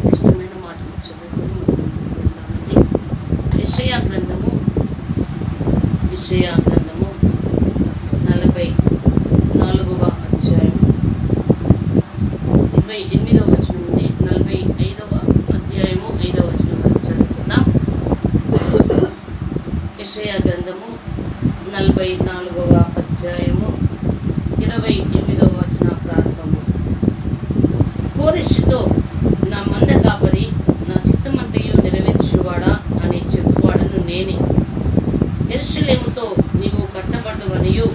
శ్రేష్టమైన మాటలు చదువుకొని వెళ్దామండి గ్రంథము విషయ గ్రంథము నలభై నాలుగవ అధ్యాయం. ఇరవై ఎనిమిదవ వచనం నుండి నలభై ఐదవ అధ్యాయము ఐదవ వచనం వరకు చదువుకుందాం. విషయ గ్రంథము నలభై నాలుగవ అధ్యాయము ఇరవై ఎనిమిదవ వచన ప్రారంభము కోరెషుతో నా మంద కాపరి నా చిత్తమంతయు నెరవేర్చువాడా అని చెప్పువాడను నేనే ఎరుషలేముతో నీవు కట్టబడదవనియు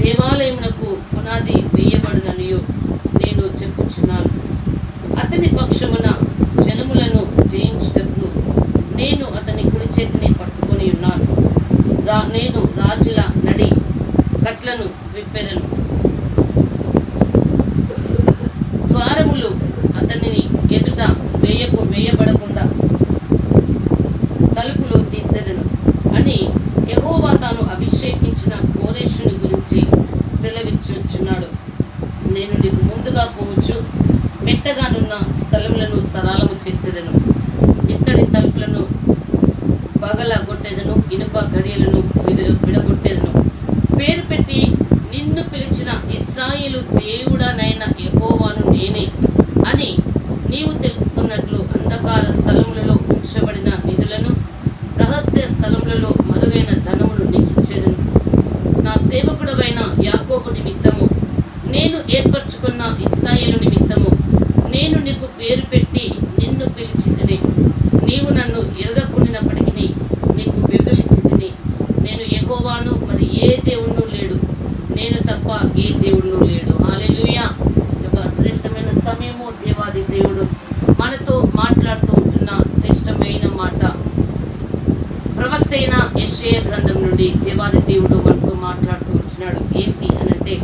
దేవాలయమునకు పునాది వేయబడుననియు నేను చెప్పుచున్నాను. అతని పక్షమున జనములను జయించినప్పుడు నేను అతని కుడి చేతిని పట్టుకొని ఉన్నాను. రా నేను రాజుల నడి కట్లను విప్పెదను. ద్వారములు అతనిని ఎదుట వేయకు వేయబడకుండా చేసేదను. ఇత్తడి తలుపులను పగలగొట్టేదను ఇనుప గడియలను విడగొట్టేదను. పేరు పెట్టి నిన్ను పిలిచిన ఇస్రాయిలు దేవుడనైన ఎహోవాను నేనే అని నీవు తెలుసుకున్నట్లు అంధకార స్థలములలో ఉంచబడిన నిధులను రహస్య స్థలములలో మరుగైన ధనమును నీకిచ్చేదను. నా సేవకుడవైన యాకోబు నిమిత్తము నేను ఏర్పరచుకున్న ఇస్రాయేలు నిమిత్తము నేను నీకు పేరు పెట్టి నిన్ను పిలిచిందిని. నీవు నన్ను ఎరగకుండినప్పటికీ నీకు బిరుదులిచ్చిందిని. నేను ఎహోవాను మరి ఏ దేవుణ్ణు లేడు. నేను తప్ప ఏ దేవుణ్ణు లేడు. హాలెలూయా యొక్క శ్రేష్టమైన సమయము దేవాది దేవుడు మనతో మాట్లాడుతూ ఉంటున్న శ్రేష్టమైన మాట. ప్రవక్త అయిన యశ్వయ గ్రంథం నుండి దేవాది దేవుడు మనతో మాట్లాడుతూ ఉంటున్నాడు ఏంటి అనంటే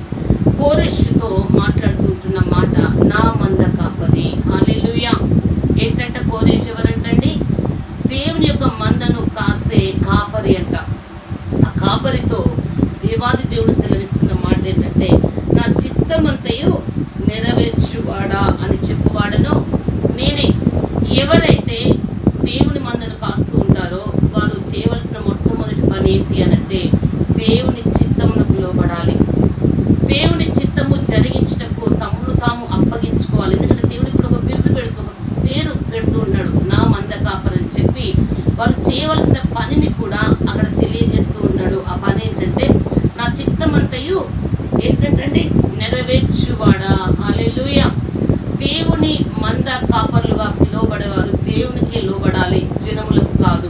కోరెష్తో మాట్లా ఉంటున్న మాట నా మంద కాపరి హాలెలూయా ఏంటంటే కోరేష్ ఎవరంటండి దేవుని యొక్క మందను కాసే కాపరి అంట ఆ కాపరితో దేవాది దేవుడు సెలవిస్తున్న మాట ఏంటంటే నా చిత్తమంతయు నెరవేర్చువాడా అని చెప్పువాడను నేనే. ఎవరైతే దేవుని మందను కాస్తూ ఉంటారో వారు చేయవలసిన మొట్టమొదటి పని ఏంటి అనంటే దేవుని చిత్తమునకు లోబడాలి. దేవుని చిత్తము జరిగించటకు తమ్ముడు తాము అప్పగించుకోవాలి. ఎందుకంటే దేవుడు ఇప్పుడు ఒక బిరుదు పెడుతూ పేరు పెడుతూ ఉన్నాడు నా మంద కాపరని చెప్పి వారు చేయవలసిన పనిని కూడా అక్కడ తెలియజేస్తూ ఉన్నాడు ఆ పని ఏంటంటే నా చిత్తమంతయు ఏంటంటే నెరవేర్చువాడా దేవుని మంద కాపర్లుగా పిలువబడేవారు దేవునికి లోబడాలి జనములకు కాదు.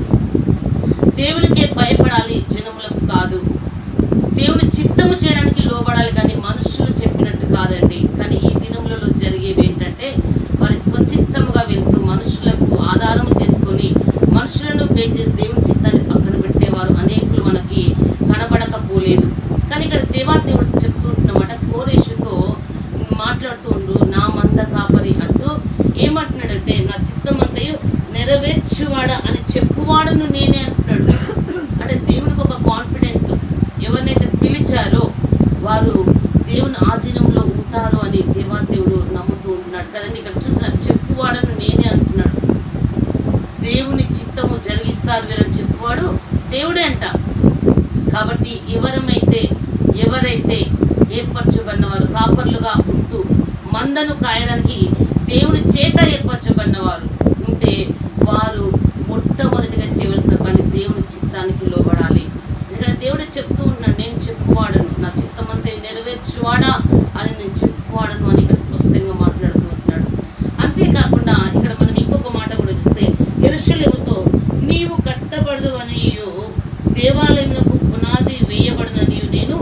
దేవునికే భయపడాలి జనములకు కాదు. దేవుని చిత్తము చేయడానికి లోబడాలి కానీ మనుషులు చెప్పినట్టు కాదండి. కానీ ఈ దినములలో జరిగేవి ఏంటంటే వారి స్వచిత్తముగా వెళ్తూ మనుషులకు ఆధారం చేసుకొని మనుషులను ప్రేమ చేసి దేవుని చిత్తాన్ని పక్కన పెట్టేవారు అనేకులు మనకి కనబడకపోలేదు కానీ ఇక్కడ దేవా దేవుడు చెప్తూ ఉంటున్నమాట కోరేషుతో మాట్లాడుతూ ఉండు నా మంద కాపరి అంటూ ఏమంటున్నాడంటే నా చిత్తమంతయు నెరవేర్చువాడా అని చెప్పువాడను నేనే అంటున్నాడు. అంటే దేవుడికి ఒక కాన్ఫిడెంట్ ఎవరినైతే పిలిచారో వారు దేవుని ఆధీనంలో ఉంటారు అని దేవాదేవుడు నమ్ముతూ ఉంటున్నాడు. కదండి ఇక్కడ చూసిన చెప్పువాడను నేనే అంటున్నాడు. దేవుని చిత్తము జరిగిస్తారు వీరని చెప్పువాడు దేవుడే అంట. కాబట్టి ఎవరమైతే ఎవరైతే ఏర్పరచబడినవారు కాపర్లుగా ఉంటూ మందను కాయడానికి దేవుని చేత ఏర్పరచబడినవారు ఉంటే వారు దేవుని చిత్తానికి లోబడాలి. ఎందుకంటే దేవుడు చెప్తూ ఉన్నాడు నేను చెప్పువాడను. నా చిత్తమంతా నెరవేర్చువాడా? అని నేను చెప్పువాడను అని ఇక్కడ స్పష్టంగా మాట్లాడుతూ ఉంటున్నాడు అంతేకాకుండా ఇక్కడ మనం ఇంకొక మాట కూడా చూస్తే ఎరుషలేముతో నీవు కట్టబడదు అని దేవాలయమునకు పునాది వేయబడనని నేను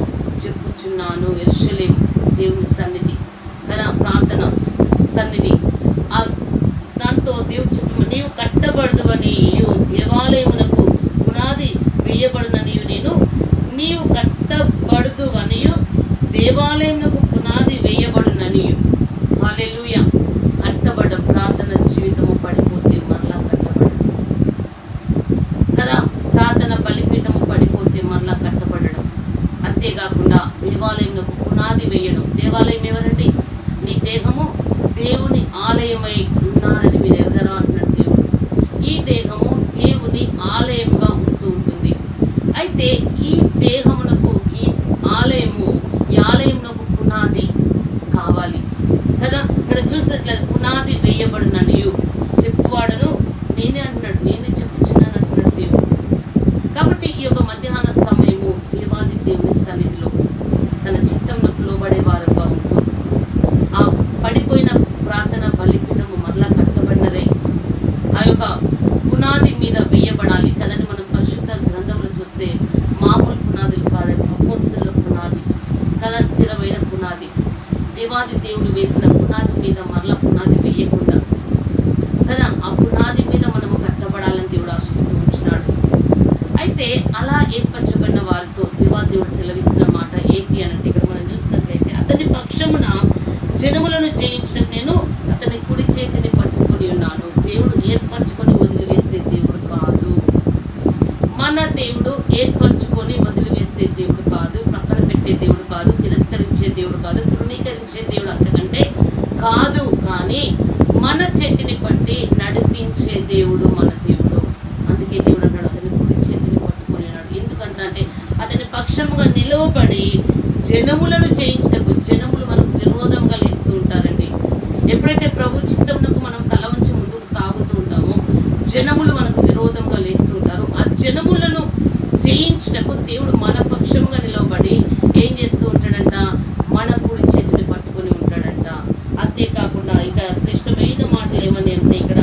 చెప్పుచున్నాను. ఎరుషలేం దేవుని సన్నిధి కదా ప్రార్థన సన్నిధి. ఆ దాంతో దేవుడు చెప్పి నీవు కట్టబడదు అని దేవాలయమునకు పునాది వేయబడుననియు నేను. నీవు కట్టబడదు అనియు దేవాలయమునకు పునాది వేయబడుననియు. హాలెలుయ కట్టబడడం ప్రార్థన జీవితము పడిపోతే మరలా కట్టబడడం కదా? ప్రార్థన బలిపీఠము పడిపోతే మరలా కట్టబడడం. అంతేకాకుండా దేవాలయంలో పునాది వేయడం. దేవాలయం ఎవరండి? నీ దేహము దేవుని ఆలయమై ఇక్కడ పునాది వేయబడిననియు చెప్పువాడను నేనే అంటున్నాడు. నేనే చెప్పుచున్నాను అంటున్నాడు దేవుడు. కాబట్టి ఈ యొక్క మధ్యాహ్న సమయము దేవాది దేవుని సన్నిధిలో తన చిత్తంలో లోబడే వారుగా ఉంటూ ఆ పడిపోయిన ప్రార్థన బలిపీఠము మరలా కట్టబడినదే. ఆ యొక్క పునాది మీద వేయబడాలి కదండి మనం పరిశుద్ధ గ్రంథంలో చూస్తే మామూలు పునాదులు కాదండి. అపోస్తుల పునాది కదా స్థిరమైన పునాది. దేవాది దేవుడు వేసిన పునాది మీద మరల పునాది వేయకుండా కదా ఆ పునాది మీద మనము కట్టబడాలని దేవుడు ఆశిస్తూ ఉంటున్నాడు అయితే అలా ఏర్పరచబడిన వారితో దేవాదేవుడు సెలవిస్తున్న మాట ఏంటి అనంటే ఇక్కడ మనం చూసినట్లయితే అతని పక్షమున జనములను జయించడం నేను అతని కుడి చేతిని పట్టుకొని ఉన్నాను. దేవుడు ఏర్పరచుకొని వదిలివేసే దేవుడు కాదు. మన దేవుడు ఏర్పరచుకొని వదిలివేసే దేవుడు కాదు. ప్రక్కన పెట్టే దేవుడు కాదు. తిరస్కరించే దేవుడు కాదు. తృణీకరించే దేవుడు అంతకంటే కాదు. కానీ మన చేతిని పట్టు చిత్తమునకు మనం తల వంచి ముందుకు సాగుతూ ఉంటాము. జనములు మనకు విరోధంగా లేస్తుంటారు. ఆ జనములను జయించినకు దేవుడు మన పక్షముగా నిలవబడి ఏం చేస్తూ ఉంటాడంట? మన కుడి చేతిని పట్టుకొని ఉంటాడంట. అంతేకాకుండా ఇక శ్రేష్టమైన మాటలు ఏమని అంటే ఇక్కడ